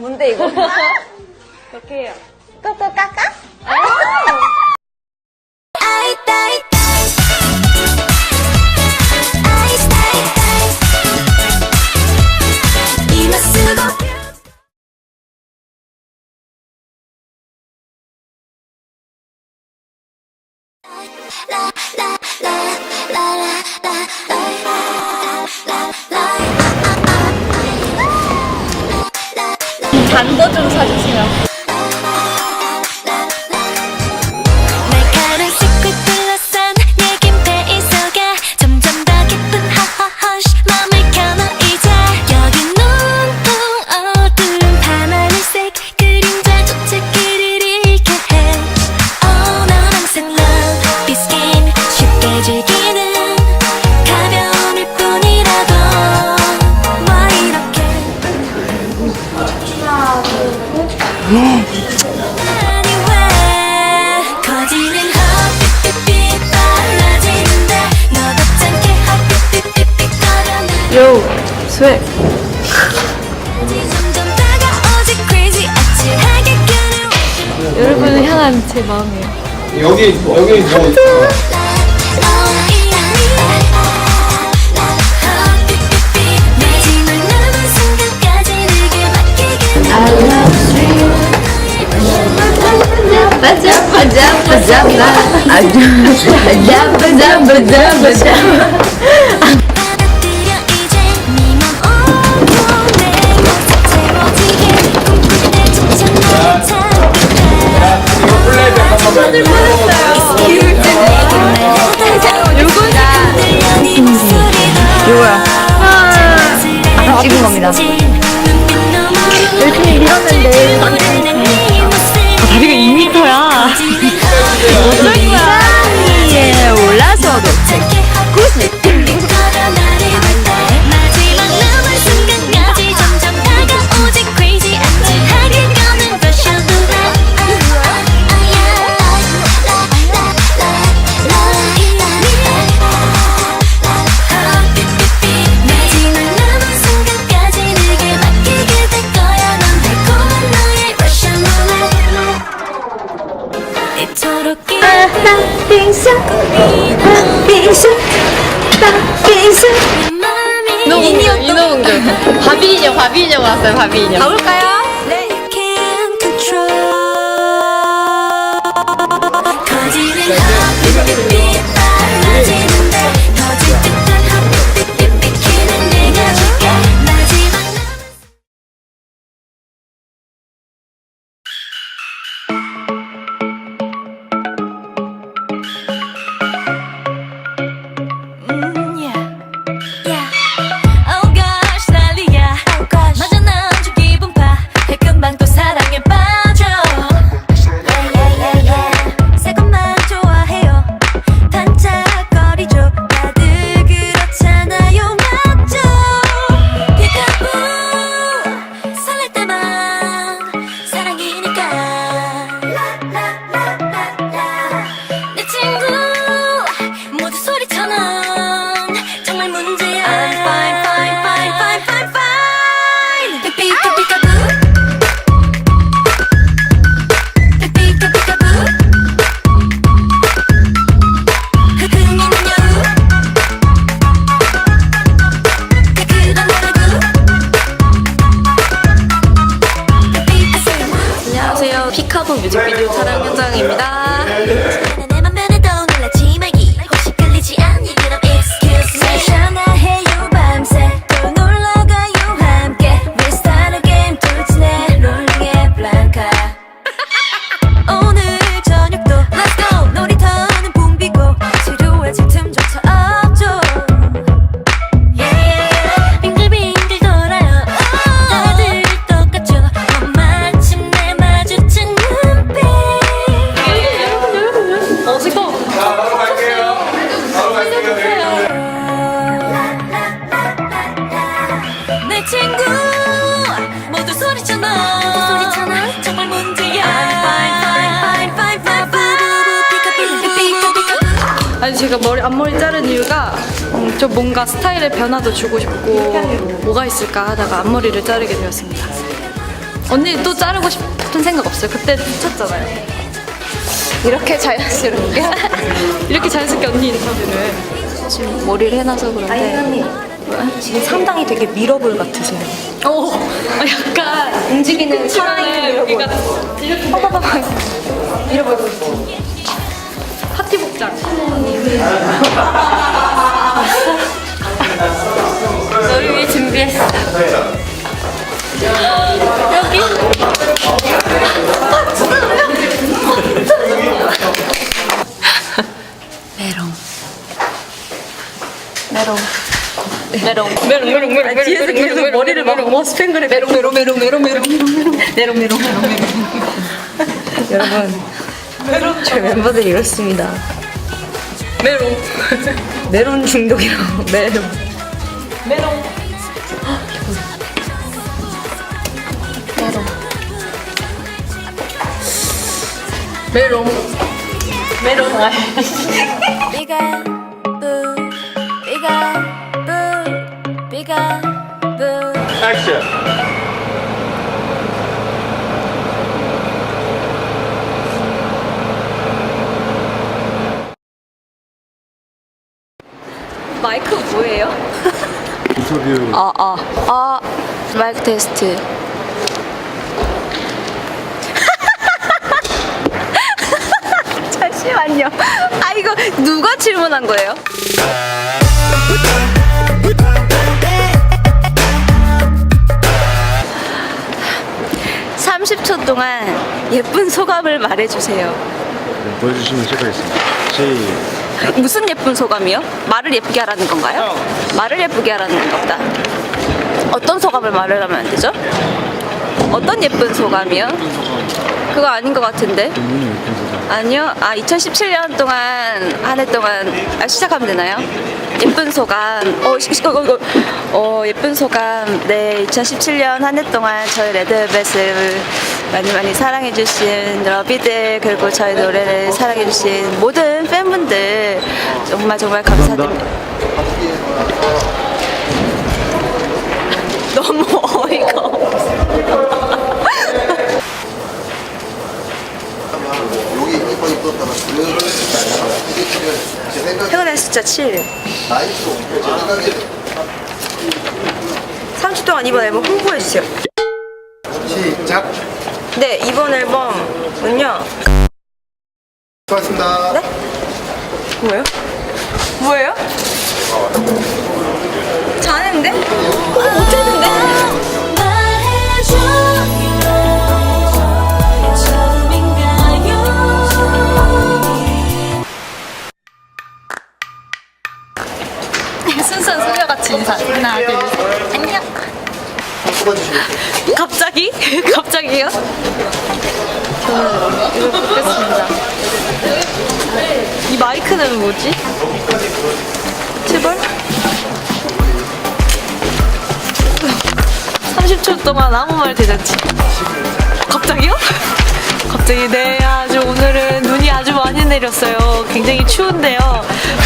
뭔데 이거? 이렇게 해요. 꼬꼬 까까? la 我整不下去 잡나 잡나 잡나 잡나 잡나 다들 보냈어요. 기울 때는 요거야. 아, 찍은 겁니다. 열심히 일하는데. 어떻게. 뭔가 스타일의 변화도 주고 싶고 뭐가 있을까 하다가 앞머리를 자르게 되었습니다. 언니 또 자르고 싶은 생각 없어요? 그때 미쳤잖아요. 이렇게 자연스럽게 이렇게 자연스럽게 언니 인터뷰를 지금 머리를 해놔서 그런데 지금 상당히 되게 미러볼 같으세요. 오 약간 움직이는 그 상황이 여기가 이렇게 빠바바바 미러볼 같아. 파티 복장. 너를 위해 준비했어. 메롱. 메롱. 메롱. 메롱 메롱 메롱 메롱 뒤에서 계속 머리를 막뭐 스팽글해. 메롱 메롱 메롱 메롱 메롱 메롱 메롱 메롱 메롱 메롱. 여러분 저희 멤버들이 이렇습니다. 메롱. 메론 중독이라고 메론. 메롱. 메롱. 메롱. 아, 비가 부 비가 부 비가 부 액션. 마이크 뭐예요? 인터뷰. 아, 아, 아, 마이크 테스트. 잠시만요. 아 이거 누가 질문한 거예요? (30초) 동안 예쁜 소감을 말해주세요 네, 보여주시면 시작하겠습니다. 시 무슨 예쁜 소감이요? 말을 예쁘게 하라는 건가요? 말을 예쁘게 하라는 겁니다 어떤 소감을 말을 하면 안 되죠? 어떤 예쁜 소감이요? 그거 아닌 것 같은데. 아니요. 아, 2017년 동안 한 해 동안 아, 시작하면 되나요? 예쁜 소감. 어, 시, 시, 어, 어, 어, 예쁜 소감. 네, 2017년 한 해 동안 저희 레드벨벳을 많이 많이 사랑해주신 러비들 그리고 저희 노래를 사랑해주신 모든 팬분들 정말 정말 감사드립니다. 너무 어이가 없어. 태어날 숫자 7. 3주 동안 이번 앨범 홍보해주세요. 시작. 네, 이번 앨범은요. 수고하셨습니다. 네? 뭐예요? 뭐예요? 동안 아무 말 대잔치. 갑자기요? 갑자기 네 아주 오늘은 눈이 아주 많이 내렸어요. 굉장히 추운데요.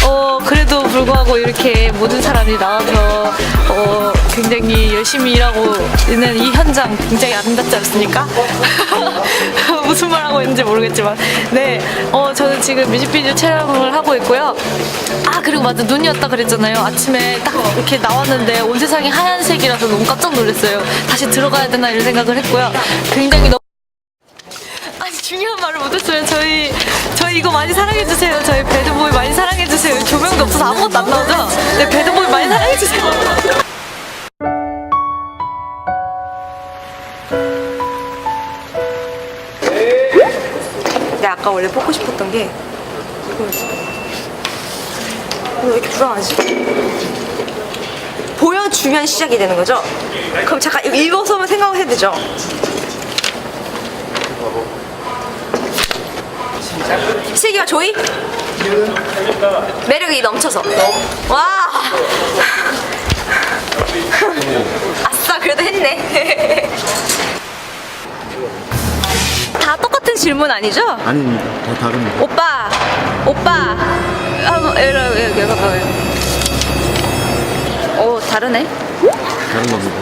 어 그래도 불구하고 이렇게 모든 사람이 나와서 어 굉장히 열심히 일하고 있는 이 현장 굉장히 아름답지 않습니까? 무슨 말 하고 있는지 모르겠지만 네 어 저는 지금 뮤직비디오 촬영을 하고 있고요. 아 그리고 맞아 눈이 왔다 그랬잖아요. 아침에 딱 이렇게 나왔는데 온 세상이 하얀색이라서 너무 깜짝 놀랐어요. 다시 들어가야 되나 이런 생각을 했고요. 굉장히 너무 아니 중요한 말을 못했어요. 저희 저희 이거 많이 사랑해 주세요. 저희 배드보이 많이 사랑해 주세요. 조명도 없어서 아무것도 안 나오죠. 네 배드보이 많이 사랑해 주세요. 아까 원래 뽑고 싶었던 게 이거였어. 왜 이렇게 불안하지? 보여주면 시작이 되는 거죠? 그럼 잠깐 이거 읽어서만 생각을 해야 되죠? 슬기와 조이? 매력이 넘쳐서 와 아싸 그래도 했네 다 똑같은 질문 아니죠? 아닙니다. 더 다릅니다. 오빠 오빠 한번 여기 여기 여기 봐봐요 오 다르네 다른 겁니다.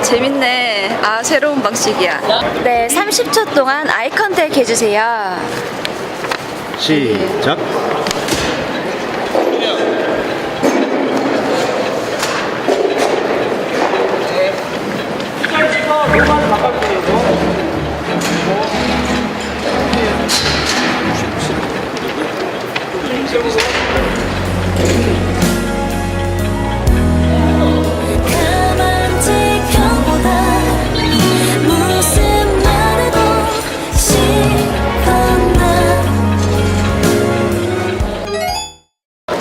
재밌네. 아, 새로운 방식이야. 네, 30초 동안 아이 컨택 해주세요. 시작. 가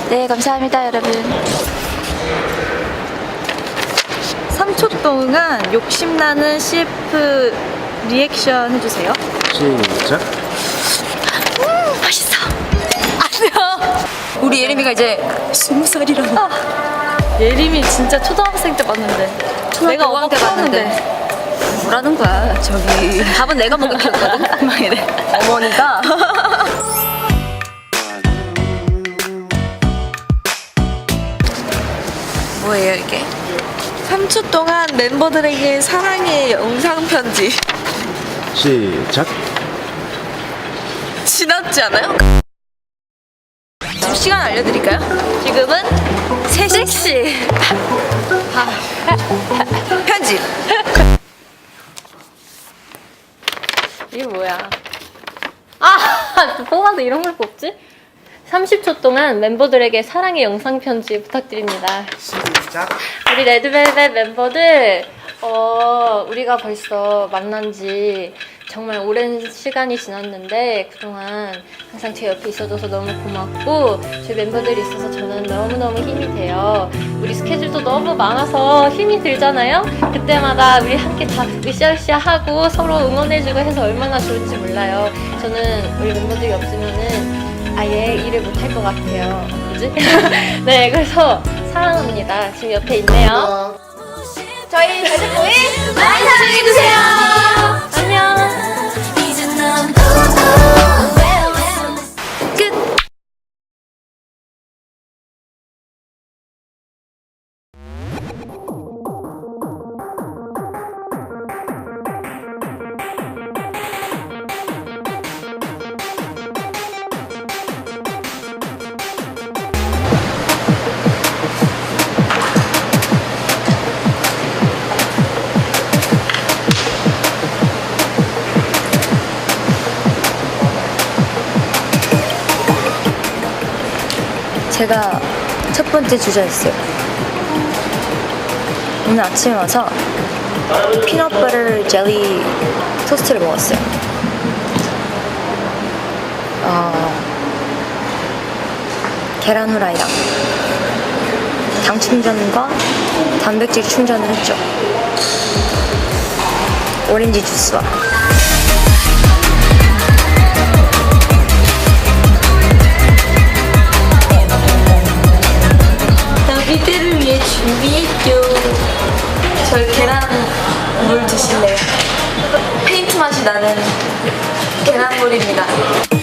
네, 감사합니다, 여러분. 3초 동안 욕심나는 CF 리액션 해주세요. 시작. 맛있어. 아니야. 우리 예림이가 이제 스무 살이라. 예림이 진짜 초등학생 때 봤는데. 내가 어학 때 봤는데. 봤는데. 뭐라는 거야, 저기. 밥은 내가 먹였거든. 막 이래. 어머니가. 뭐예요, 이게? 3초 동안 멤버들에게 사랑의 영상 편지. 시작. 지났지 않아요? 시간 알려드릴까요? 지금은 3시. 편집. 이게 뭐야? 아, 뽑아서 이런 걸 뽑지? 30초 동안 멤버들에게 사랑의 영상 편지 부탁드립니다. 시작. 우리 레드벨벳 멤버들, 어, 우리가 벌써 만난 지 정말 오랜 시간이 지났는데 그동안 항상 제 옆에 있어줘서 너무 고맙고 저희 멤버들이 있어서 저는 너무너무 힘이 돼요. 우리 스케줄도 너무 많아서 힘이 들잖아요? 그때마다 우리 함께 다 으쌰으쌰 하고 서로 응원해주고 해서 얼마나 좋을지 몰라요. 저는 우리 멤버들이 없으면은 아예 일을 못할 것 같아요. 그지? 네, 그래서 사랑합니다. 지금 옆에 있네요. 저희 다시 보인 많이 사랑해주세요 첫 번째 주자였어요. 오늘 아침에 와서 피넛버터 젤리 토스트를 먹었어요. 어, 계란 후라이랑 당 충전과 단백질 충전을 했죠. 오렌지 주스와 저희 계란물 드실래요? 페인트 맛이 나는 계란물입니다.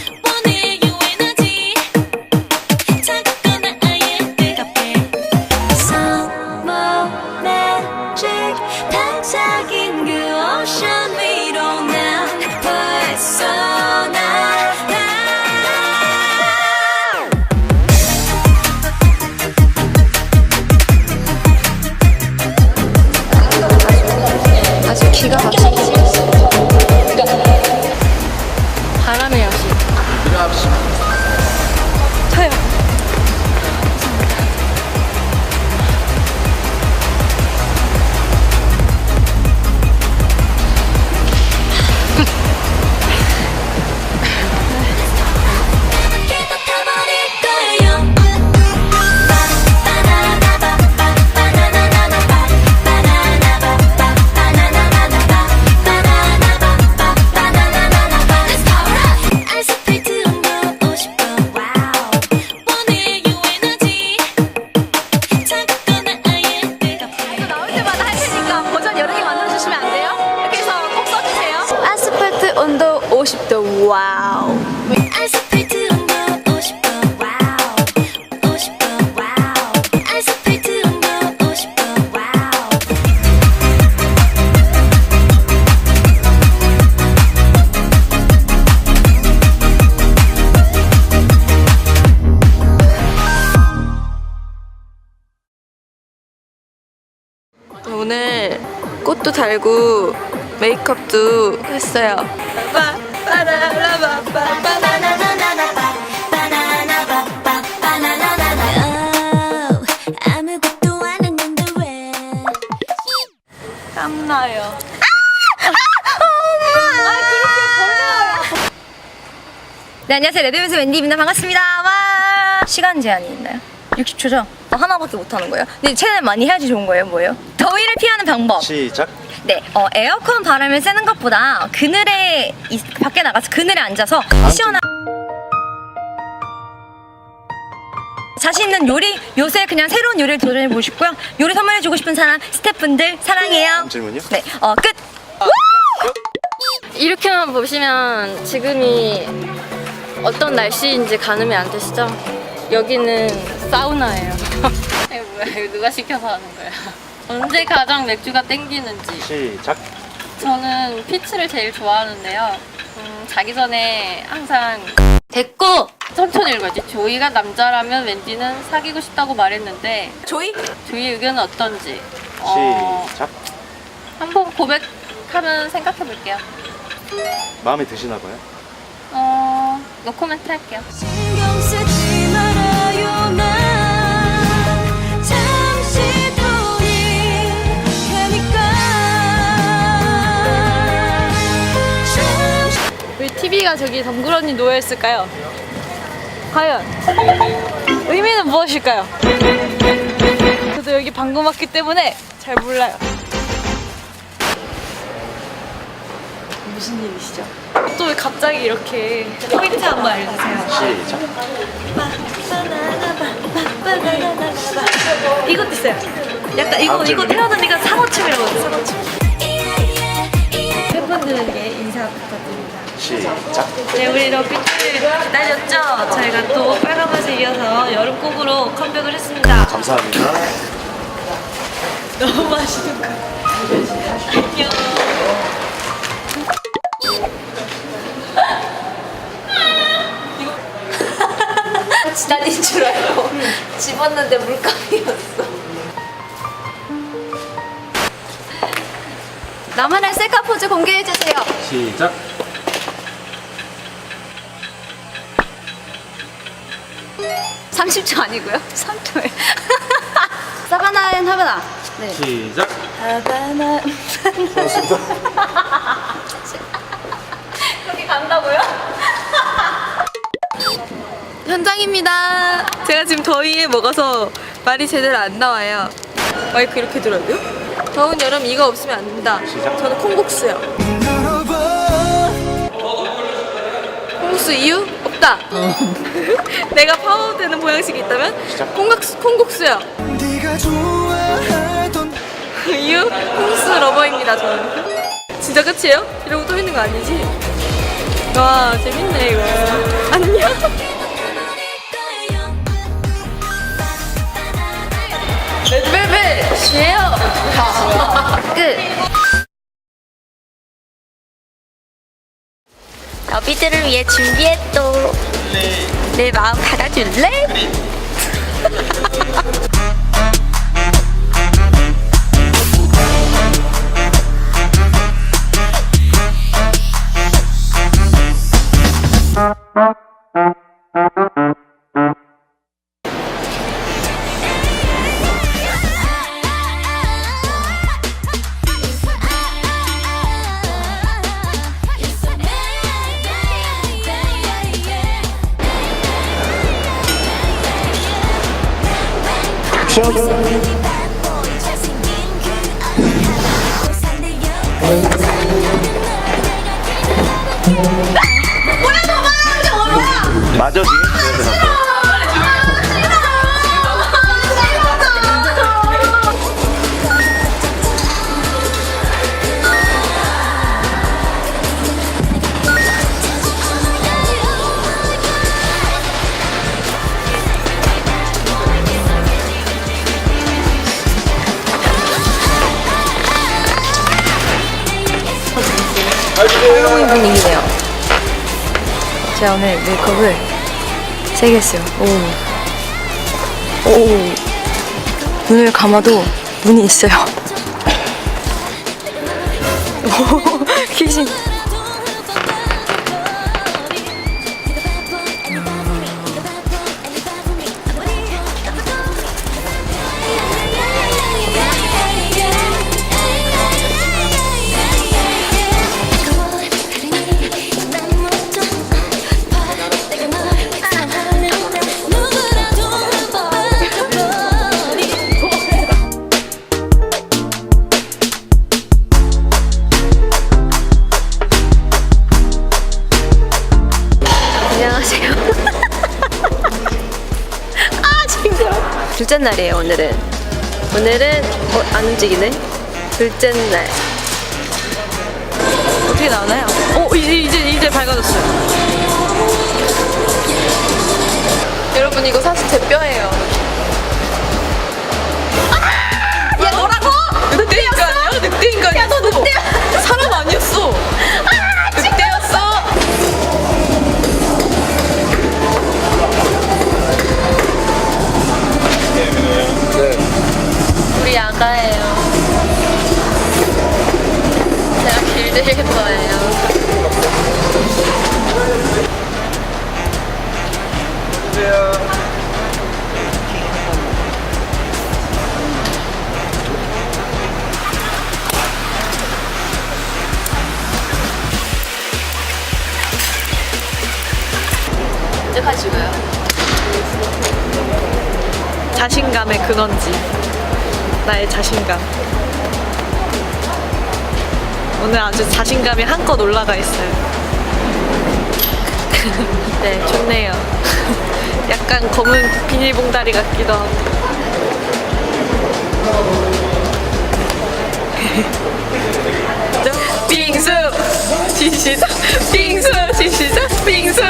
달고 메이크업도 했어요. 아무것도 안 했는데 왜 땀나요. 네, 안녕하세요. 레드벨벳의 웬디입니다. 반갑습니다. 와! 시간 제한이 있나요? 60초죠? 하나밖에 못 하는 거예요? 근데 최대한 많이 해야지 좋은 거예요, 뭐예요? 방법. 시작. 네, 어, 에어컨 바람을 쐬는 것보다 그늘에 이- 밖에 나가서 그늘에 앉아서 시원한 자신 있는 요리 요새 그냥 새로운 요리를 도전해 보고 싶고요. 요리 선물해 주고 싶은 사람 스태프분들 사랑해요. 다음 질문이요? 네, 어 끝. 이렇게만 보시면 지금이 어떤 날씨인지 가늠이 안 되시죠? 여기는 사우나예요. 이거 뭐야? 이거 누가 시켜서 하는 거야? 언제 가장 맥주가 땡기는지. 시작. 저는 피츠를 제일 좋아하는데요. 음, 자기 전에 항상 됐고 천천히 읽어야지. 조이가 남자라면 왠지는 사귀고 싶다고 말했는데 조이? 조이 의견은 어떤지 어, 시작. 한번 고백하면 생각해 볼게요. 마음에 드시나 봐요? 어, 노코멘트 할게요. 신경 쓰 왜 TV가 저기 덩그러니 놓여 있을까요? 과연 의미는 무엇일까요? 저도 여기 방금 왔기 때문에 잘 몰라요. 무슨 일이시죠? 또 왜 갑자기 이렇게 포인트 한 번 알려주세요. 시작. 이것도 있어요. 약간 이거 이거? 태어나니까 상어춤이라고 상어춤. yeah, 팬분들에게 부탁드립니다. 시작. 네, 우리 러비들 기다렸죠? 저희가 또 빨간 맛에 이어서 여름곡으로 컴백을 했습니다. 감사합니다. 너무 맛있는 거. 안녕. 지난인 줄 알고 집었는데 물감이었어. 나만의 셀카 포즈 공개해 주세요. 시작. 삼 30초 아니고요. 3초에. 사바나엔 하바나. 네. 시작. 하바나. 고맙습니다. 여기 간다고요? 현장입니다. 제가 지금 더위에 먹어서 말이 제대로 안 나와요. 마이크 이렇게 들어요? 더운 여름 이거 없으면 안 된다. 시작. 저는 콩국수요. 콩국수 이유? 없다. 내가 파워되는 보양식이 있다면 시작. 콩국수, 콩국수요. 이유? 콩국수 러버입니다, 저는. 진짜 끝이에요? 이러고 또 있는 거 아니지? 와, 재밌네, 이거. 안녕. 레드벨벳 쉐어 너비들을 위해 준비했도. 내 마음 받아줄래? 마저지. 할 로윈 분위기네요. 제가 오늘 메이크업을 세게 했어요. 오. 오. 눈을 감아도 눈이 있어요. 귀신. 둘째 날이에요, 오늘은. 오늘은, 어, 안 움직이네? 둘째 날. 어떻게 나오나요? 어 이제 이제 이제 밝아졌어요. 여러분 이거 사실 제 뼈예요. 야, 너라고? 늑대 인간이야? 늑대 인간이야? 야너 늑대 아가예요. 제가 길들일 거예요. 언제까지고요? 자신감의 근원지. 나의 자신감. 오늘 아주 자신감이 한껏 올라가 있어요. 네, 좋네요. 약간 검은 비닐봉다리 같기도 하고. 빙수! 시시작! 빙수! 빙수! 빙수!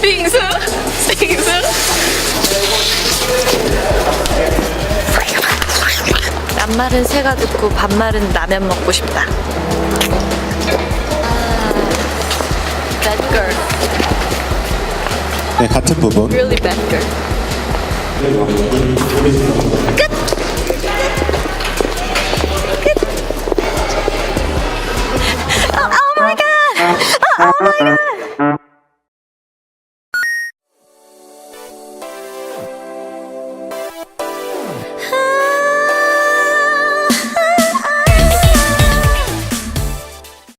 빙수! 낱말은 새가 듣고 반말은 라면 먹고 싶다. Bad girl. 네, 같은 부분. Really bad girl. Oh my god! Oh my god!